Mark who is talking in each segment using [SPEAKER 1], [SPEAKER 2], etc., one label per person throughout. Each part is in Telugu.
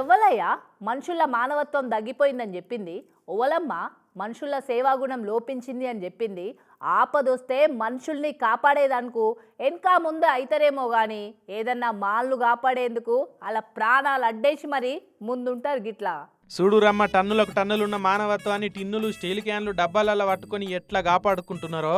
[SPEAKER 1] ఎవ్వలయ్యా మనుషుల మానవత్వం తగ్గిపోయిందని చెప్పింది. ఓవలమ్మ మనుషుల సేవాగుణం లోపించింది అని చెప్పింది. ఆపదొస్తే మనుషుల్ని కాపాడేదానికి వెనక ముందు అయితరేమో కానీ ఏదన్నా మాళ్ళు కాపాడేందుకు అలా ప్రాణాలు అడ్డేసి మరి ముందుంటారు గిట్లా.
[SPEAKER 2] చూడు రమ్మ టన్నులకు టన్నులున్న మానవత్వాన్ని టిన్నులు స్టీల్ క్యాన్లు డబ్బాలలో పట్టుకొని ఎట్లా కాపాడుకుంటున్నారో?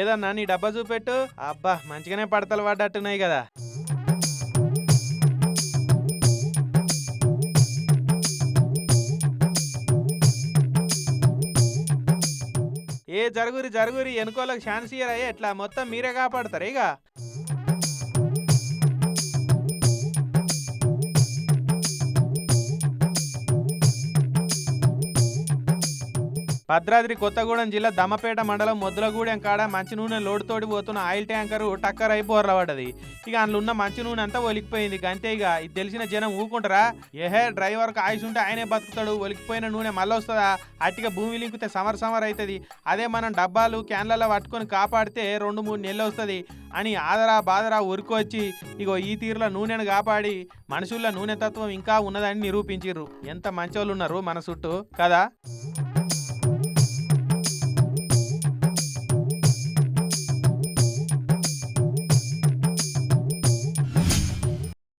[SPEAKER 2] ఏదన్నా నీ డబ్బా చూపెట్టు. అబ్బా మంచిగానే పడతలు పడ్డట్టున్నాయి కదా. ఏ జరుగురి జరుగురి ఎనుకోలకు ఛాన్స్ ఇయ్యరయ్యే ఎట్లా? మొత్తం మీరే కాపాడతారు ఇక. భద్రాద్రి కొత్తగూడెం జిల్లా దమ్మపేట మండలం మొద్దులగూడెం కాడ మంచి నూనె లోడుతోటి పోతున్న ఆయిల్ ట్యాంకరు టక్కర్ అయి బోర్లబడ్డది. ఇక అందులో ఉన్న మంచి నూనె అంతా ఒలికిపోయింది. అంతే ఇక. ఇది తెలిసిన జనం ఊకుంటారా ఏహే డ్రైవర్కి ఆయుష్ ఉంటే ఆయనే బతుకుతాడు. ఒలికిపోయిన నూనె మళ్ళీ వస్తుందా? అట్టిగా భూమి లింకితే సమర్ సమర్ అవుతుంది అదే మనం డబ్బాలు క్యాన్లలో పట్టుకొని కాపాడితే రెండు మూడు నెలలు వస్తుంది అని ఆదరా బాదరా ఉరుకొచ్చి ఇగో ఈ తీరులో నూనెను కాపాడి మనుషుల్లో నూనె తత్వం ఇంకా ఉన్నదని నిరూపించిర్రు. ఎంత మంచోళ్ళు ఉన్నారు మన చుట్టూ. కదా?